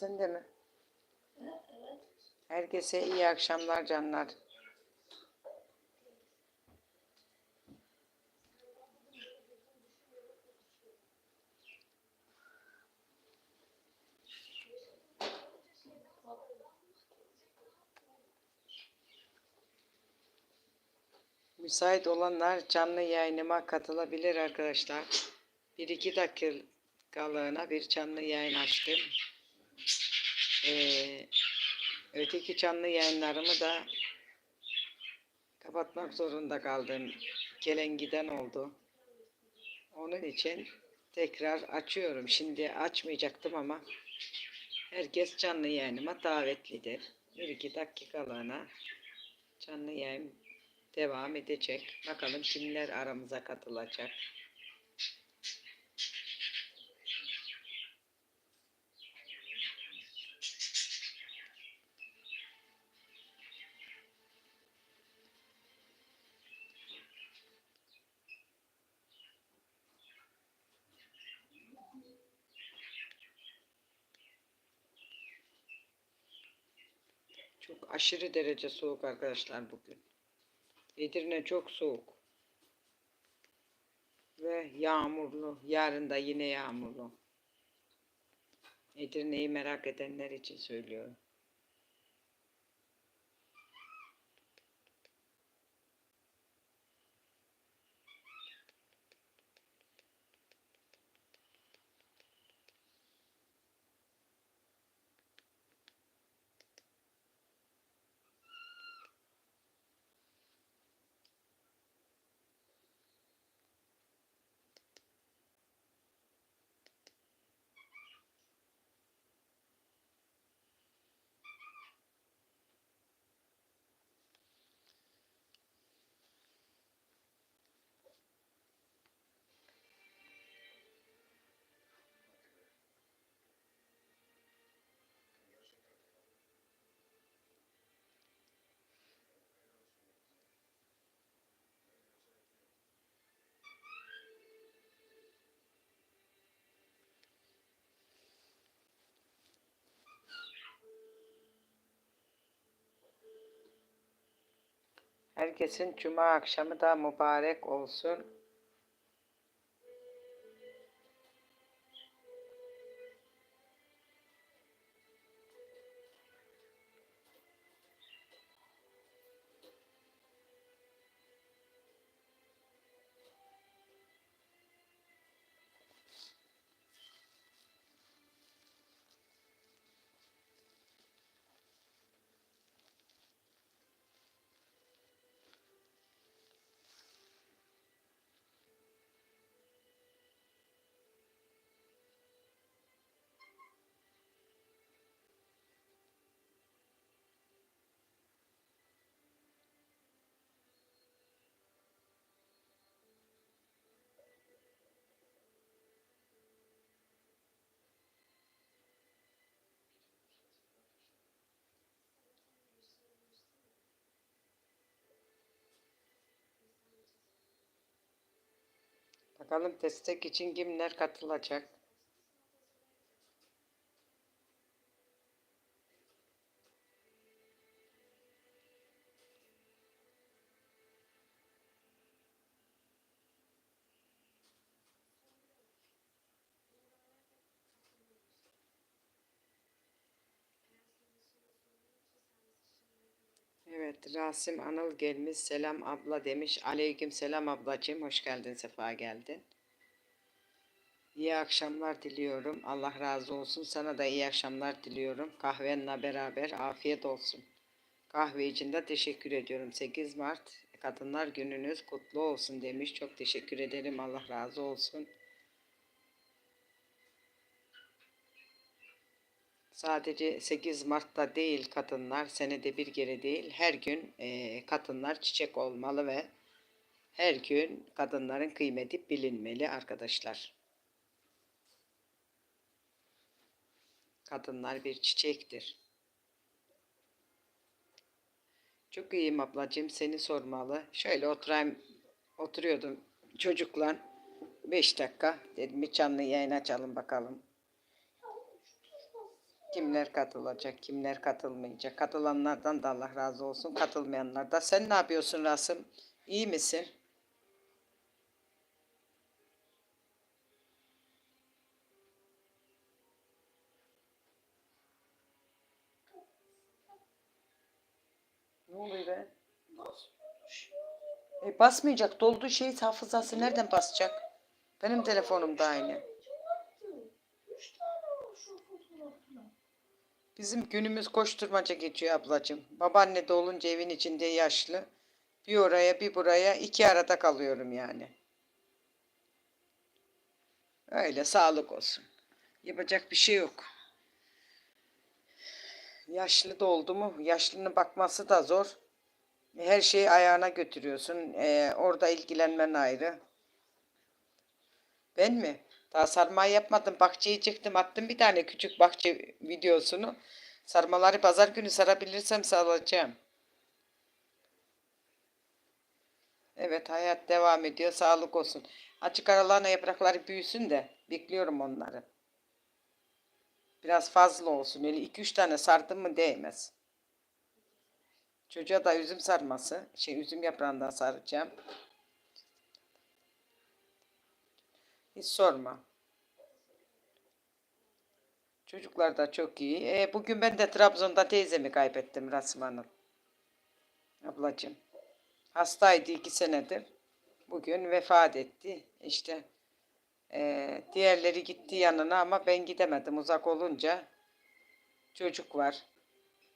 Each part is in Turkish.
Sen de mi? Herkese iyi akşamlar canlar. Müsait olanlar canlı yayınıma katılabilir arkadaşlar. Bir iki dakikalığına bir canlı yayın açtım. Ee, öteki canlı yayınlarımı da kapatmak zorunda kaldım. Gelen giden oldu. Onun için tekrar açıyorum. Şimdi açmayacaktım ama herkes canlı yayınıma davetlidir. Bir iki dakikalığına canlı yayın devam edecek. Bakalım kimler aramıza katılacak. Çok aşırı derece soğuk arkadaşlar bugün. Edirne çok soğuk. Ve yağmurlu. Yarın da yine yağmurlu. Edirne'yi merak edenler için söylüyorum. Herkesin cuma akşamı da mübarek olsun. Bakalım destek için kimler katılacak? Evet, Rasim Anıl gelmiş. Selam abla demiş. Aleyküm selam ablacığım. Hoş geldin, sefa geldin. İyi akşamlar diliyorum. Allah razı olsun. Sana da iyi akşamlar diliyorum. Kahvenle beraber afiyet olsun. Kahve için de teşekkür ediyorum. 8 Mart Kadınlar Gününüz kutlu olsun demiş. Çok teşekkür ederim. Allah razı olsun. Sadece 8 Mart'ta değil kadınlar, senede bir kere değil, her gün e, kadınlar çiçek olmalı ve her gün kadınların kıymeti bilinmeli arkadaşlar. Kadınlar bir çiçektir. Çok iyiyim ablacığım, seni sormalı. Şöyle oturayım, oturuyordum çocukla 5 dakika. Dedim bir canlı yayın açalım bakalım. Kimler katılacak, kimler katılmayacak. Katılanlardan da Allah razı olsun. Katılmayanlar da. Sen ne yapıyorsun Rasım? İyi misin? Ne oluyor be? E basmayacak. Doldu şey hafızası nereden basacak? Benim telefonum da aynı. Bizim günümüz koşturmaca geçiyor ablacığım. Babaanne de olunca evin içinde yaşlı. Bir oraya bir buraya iki arada kalıyorum yani. Öyle sağlık olsun. Yapacak bir şey yok. Yaşlı da oldu mu? Yaşlının bakması da zor. Her şeyi ayağına götürüyorsun. Ee, orada ilgilenmen ayrı. Ben mi? Daha sarmayı yapmadım. Bahçeye çıktım. Attım bir tane küçük bahçe videosunu. Sarmaları pazar günü sarabilirsem saracağım. Evet hayat devam ediyor. Sağlık olsun. Açık aralarına yaprakları büyüsün de bekliyorum onları. Biraz fazla olsun. Öyle 2-3 tane sardım mı değmez. Çocuğa da üzüm sarması, şey üzüm yaprağından saracağım. Hiç sorma. Çocuklar da çok iyi. E, bugün ben de Trabzon'da teyzemi kaybettim Rasım Hanım. Ablacığım. Hastaydı iki senedir. Bugün vefat etti. İşte e, diğerleri gitti yanına ama ben gidemedim uzak olunca. Çocuk var.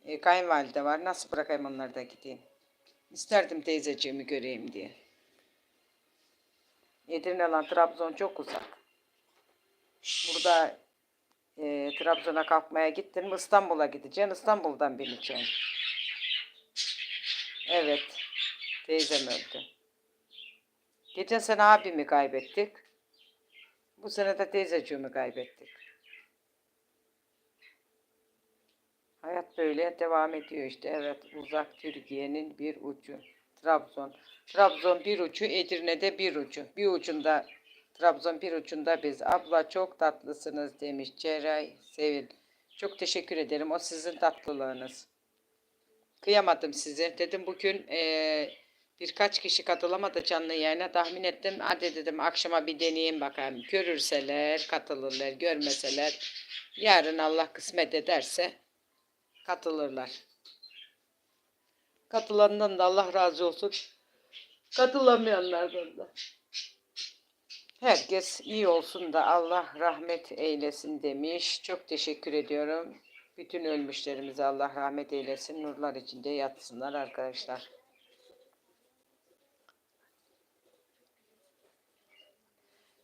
E, kayınvalide var. Nasıl bırakayım onları da gideyim? İsterdim teyzeciğimi göreyim diye. Edirne'den Trabzon çok uzak. Burada e, Trabzon'a kalkmaya gittin mi İstanbul'a gideceksin. İstanbul'dan bineceksin. Evet. Teyzem öldü. Geçen sene abimi kaybettik. Bu sene de teyzeciğimi kaybettik. Hayat böyle devam ediyor işte. Evet uzak Türkiye'nin bir ucu. Trabzon. Trabzon bir ucu, Edirne'de bir ucu. Bir ucunda Trabzon bir ucunda biz. Abla çok tatlısınız demiş Ceray Sevil. Çok teşekkür ederim. O sizin tatlılığınız. Kıyamadım size. Dedim bugün e, birkaç kişi katılamadı canlı yayına. Tahmin ettim. Hadi dedim akşama bir deneyeyim bakalım. Görürseler katılırlar. Görmeseler yarın Allah kısmet ederse katılırlar. Katılandan da Allah razı olsun. Katılamayanlardan da. Herkes iyi olsun da Allah rahmet eylesin demiş. Çok teşekkür ediyorum. Bütün ölmüşlerimize Allah rahmet eylesin. Nurlar içinde yatsınlar arkadaşlar.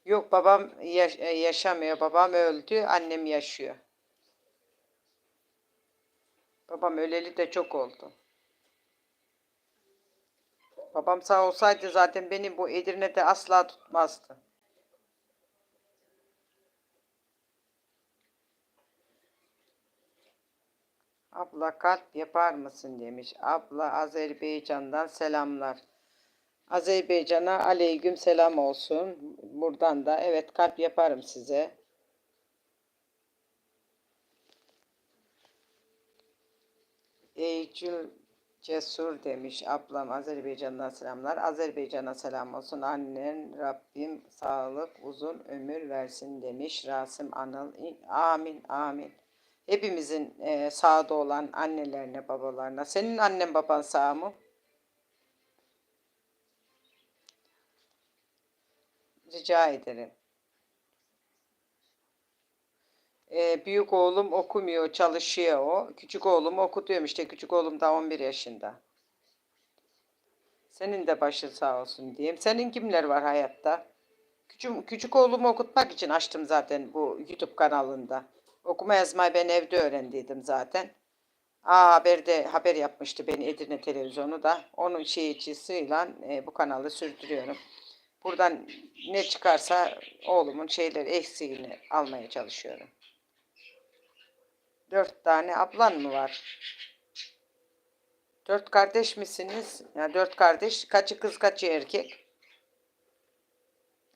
Yok babam yaş yaşamıyor. Babam öldü. Annem yaşıyor. Babam öleli de çok oldu. Babam sağ olsaydı zaten beni bu Edirne'de asla tutmazdı. Abla kalp yapar mısın demiş. Abla Azerbaycan'dan selamlar. Azerbaycan'a aleyküm selam olsun. Buradan da evet kalp yaparım size. Eylül Cesur demiş ablam Azerbaycan'dan selamlar. Azerbaycan'a selam olsun. Annen Rabbim sağlık uzun ömür versin demiş Rasim Anıl. Amin amin. Hepimizin e, sağda olan annelerine babalarına. Senin annen baban sağ mı? Rica ederim. Ee, büyük oğlum okumuyor, çalışıyor o. Küçük oğlum okutuyorum işte. Küçük oğlum da 11 yaşında. Senin de başın sağ olsun diyeyim. Senin kimler var hayatta? Küçük, küçük oğlumu okutmak için açtım zaten bu YouTube kanalında. Okuma yazmayı ben evde öğrendiydim zaten. A Haber'de haber yapmıştı beni Edirne Televizyonu da. Onun şeycisiyle e, bu kanalı sürdürüyorum. Buradan ne çıkarsa oğlumun şeyleri eksiğini almaya çalışıyorum. Dört tane ablan mı var? Dört kardeş misiniz? Ya yani dört kardeş. Kaçı kız kaçı erkek?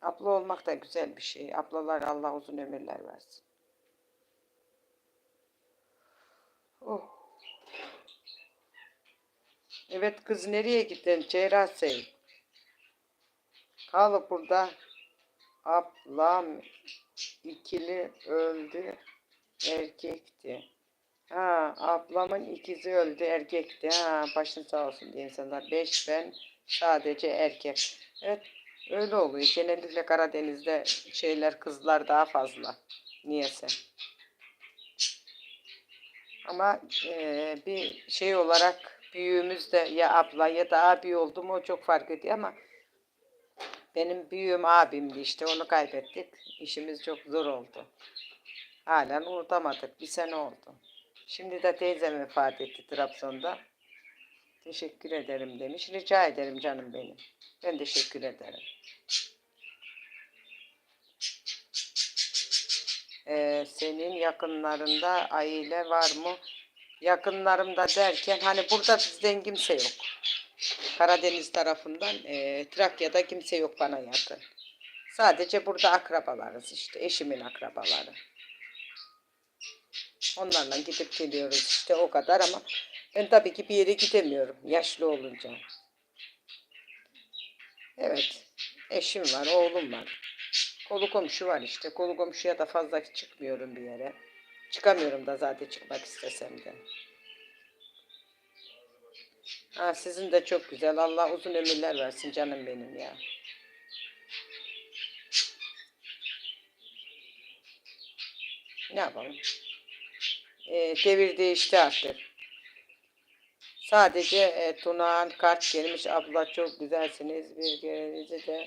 Abla olmak da güzel bir şey. Ablalar Allah uzun ömürler versin. Oh. Evet kız nereye gittin Ceyra Sey? Kal burada. Ablam ikili öldü erkekti. Ha ablamın ikizi öldü erkekti. Ha başın sağ olsun diye insanlar. Beş ben sadece erkek. Evet öyle oluyor. Genellikle Karadeniz'de şeyler kızlar daha fazla. Niyeyse. Ama e, bir şey olarak büyüğümüz de ya abla ya da abi oldu mu o çok fark ediyor ama benim büyüğüm abimdi işte onu kaybettik. İşimiz çok zor oldu. Halen unutamadık. Bir sene oldu. Şimdi de teyzem vefat etti Trabzon'da. Teşekkür ederim demiş. Rica ederim canım benim. Ben teşekkür ederim. Ee, senin yakınlarında aile var mı? Yakınlarımda derken hani burada bizden kimse yok. Karadeniz tarafından e, Trakya'da kimse yok bana yakın. Sadece burada akrabalarız işte. Eşimin akrabaları. Onlarla gidip geliyoruz işte o kadar ama ben tabii ki bir yere gidemiyorum yaşlı olunca. Evet. Eşim var, oğlum var. Kolu komşu var işte. Kolu komşuya da fazla çıkmıyorum bir yere. Çıkamıyorum da zaten çıkmak istesem de. Ha, sizin de çok güzel. Allah uzun ömürler versin canım benim ya. Ne yapalım? Ee, devir değişti artık. Sadece e, Tunağan kart gelmiş. Abla çok güzelsiniz. Bir kerenizi de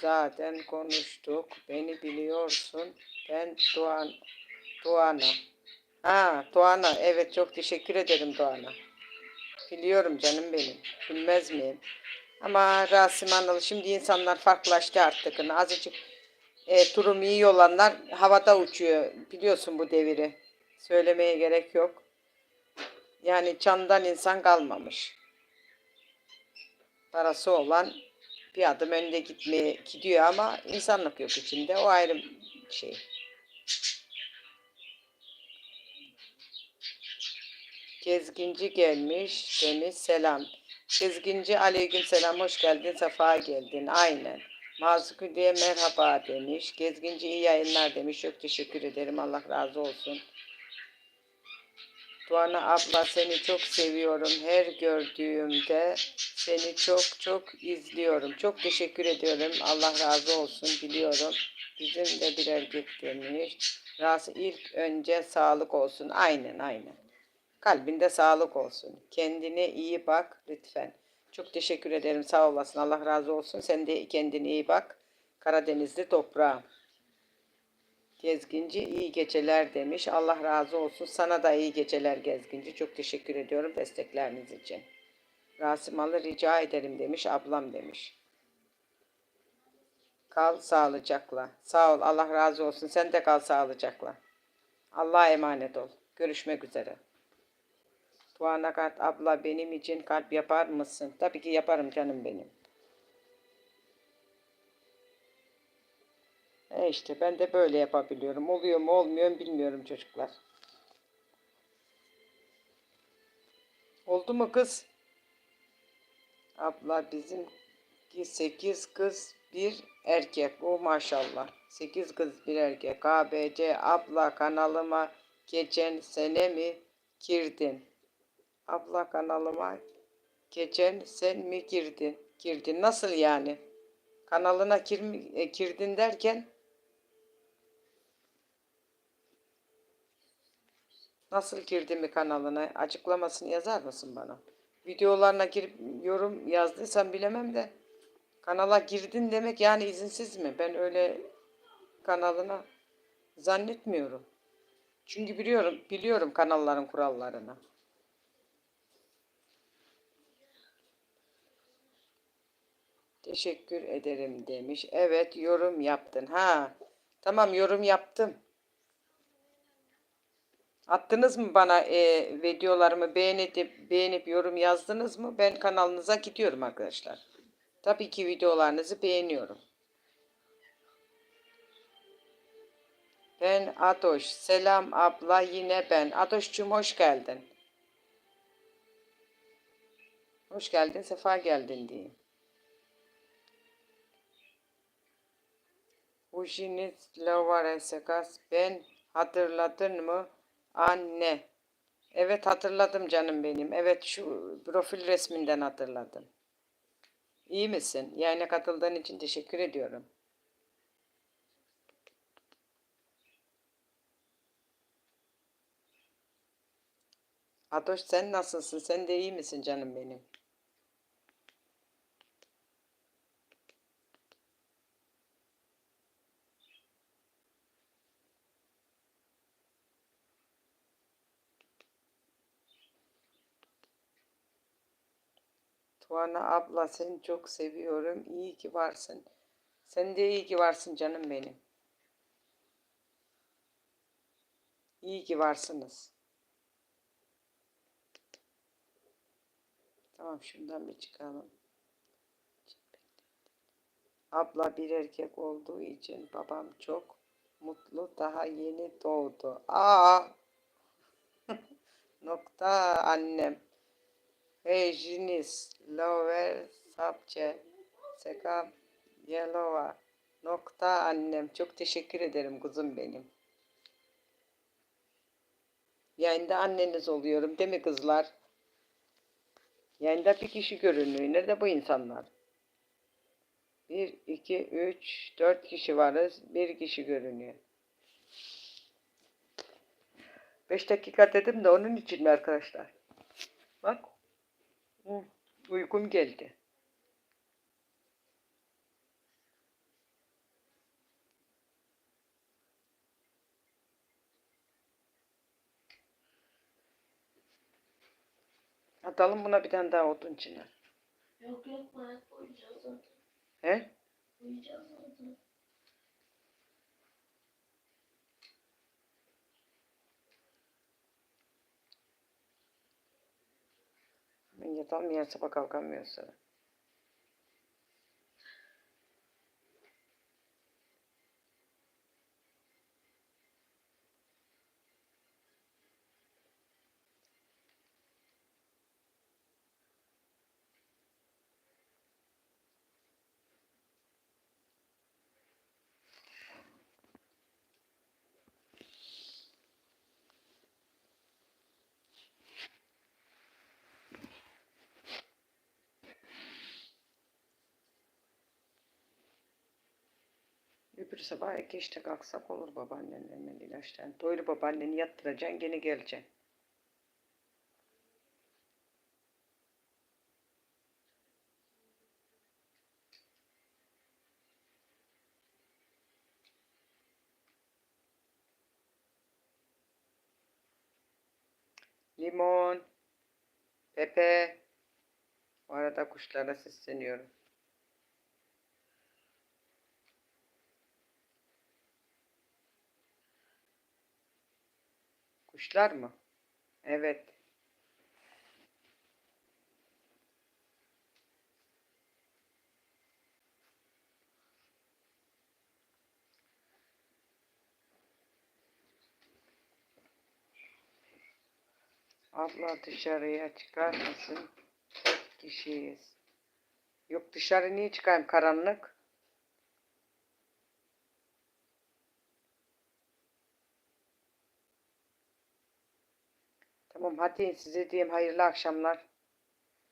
zaten konuştuk. Beni biliyorsun. Ben Doğan, Doğan'a. Ha Doğan'a. Evet çok teşekkür ederim Doğan'a. Biliyorum canım benim. Bilmez miyim? Ama Rasim Anıl şimdi insanlar farklılaştı artık. Azıcık e, durum iyi olanlar havada uçuyor. Biliyorsun bu deviri. Söylemeye gerek yok. Yani candan insan kalmamış. Parası olan bir adım önde gitmeye gidiyor ama insanlık yok içinde. O ayrı şey. Gezginci gelmiş demiş selam. Gezginci aleyküm selam hoş geldin sefa geldin aynen. Mazıkü diye merhaba demiş. Gezginci iyi yayınlar demiş. Çok teşekkür ederim. Allah razı olsun. Tuana abla seni çok seviyorum. Her gördüğümde seni çok çok izliyorum. Çok teşekkür ediyorum. Allah razı olsun biliyorum. Bizim de bir erkek demiş. Ras ilk önce sağlık olsun. Aynen aynen. Kalbinde sağlık olsun. Kendine iyi bak lütfen. Çok teşekkür ederim. Sağ olasın. Allah razı olsun. Sen de kendine iyi bak. Karadenizli toprağım. Gezginci iyi geceler demiş. Allah razı olsun. Sana da iyi geceler Gezginci. Çok teşekkür ediyorum destekleriniz için. Rasim Alı rica ederim demiş. Ablam demiş. Kal sağlıcakla. Sağ ol. Allah razı olsun. Sen de kal sağlıcakla. Allah'a emanet ol. Görüşmek üzere. Tuanakat abla benim için kalp yapar mısın? Tabii ki yaparım canım benim. E işte ben de böyle yapabiliyorum. Oluyor mu olmuyor mu bilmiyorum çocuklar. Oldu mu kız? Abla bizim 8 kız bir erkek. O maşallah. 8 kız bir erkek. ABC abla kanalıma geçen sene mi girdin? Abla kanalıma geçen sen mi girdin? Girdin. Nasıl yani? Kanalına gir, e, girdin derken Nasıl girdi mi kanalına? Açıklamasını yazar mısın bana? Videolarına girip yorum yazdıysan bilemem de kanala girdin demek yani izinsiz mi? Ben öyle kanalına zannetmiyorum. Çünkü biliyorum biliyorum kanalların kurallarını. Teşekkür ederim demiş. Evet yorum yaptın. Ha. Tamam yorum yaptım. Attınız mı bana e, videolarımı beğenip, beğenip yorum yazdınız mı? Ben kanalınıza gidiyorum arkadaşlar. Tabii ki videolarınızı beğeniyorum. Ben Atoş. Selam abla yine ben. Atoş'cum hoş geldin. Hoş geldin, sefa geldin diyeyim. Ujinit Lovaresekas ben hatırladın mı? Anne. Evet hatırladım canım benim. Evet şu profil resminden hatırladım. İyi misin? Yayına katıldığın için teşekkür ediyorum. Adoş sen nasılsın? Sen de iyi misin canım benim? Tuana abla seni çok seviyorum. İyi ki varsın. Sen de iyi ki varsın canım benim. İyi ki varsınız. Tamam şundan bir çıkalım. Abla bir erkek olduğu için babam çok mutlu daha yeni doğdu. Aa! Nokta annem. Rejinis Lover Sapce Sekam Yelova Nokta annem. Çok teşekkür ederim kuzum benim. Yayında anneniz oluyorum değil mi kızlar? Yayında bir kişi görünüyor. Nerede bu insanlar? Bir, iki, üç, dört kişi varız. Bir kişi görünüyor. Beş dakika dedim de onun için mi arkadaşlar? Bak. Uykum geldi. Atalım buna bir tane daha odun içine. Yok yok ben uyuyacağız zaten. He? Uyuyacağız zaten. Ben yatalım yarın sabah kalkamıyoruz sonra. Öbür sabah geçte kalksak olur babaannenle ilaçtan. Doyru babaanneni yattıracaksın gene geleceksin. Limon, Pepe. Bu arada kuşlara sesleniyorum. Kuşlar mı? Evet. Abla dışarıya çıkar mısın? Tek kişiyiz. Yok dışarı niye çıkayım karanlık? Tamam hadi size diyeyim hayırlı akşamlar.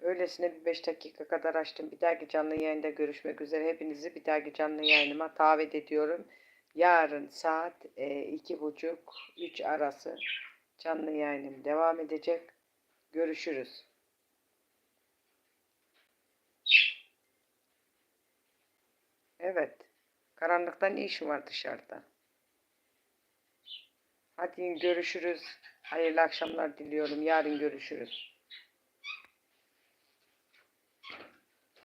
Öylesine bir 5 dakika kadar açtım. Bir dahaki canlı yayında görüşmek üzere. Hepinizi bir dahaki canlı yayınıma davet ediyorum. Yarın saat e, iki buçuk üç arası canlı yayınım devam edecek. Görüşürüz. Evet. Karanlıkta ne işin var dışarıda? Hadi görüşürüz. Hayırlı akşamlar diliyorum. Yarın görüşürüz.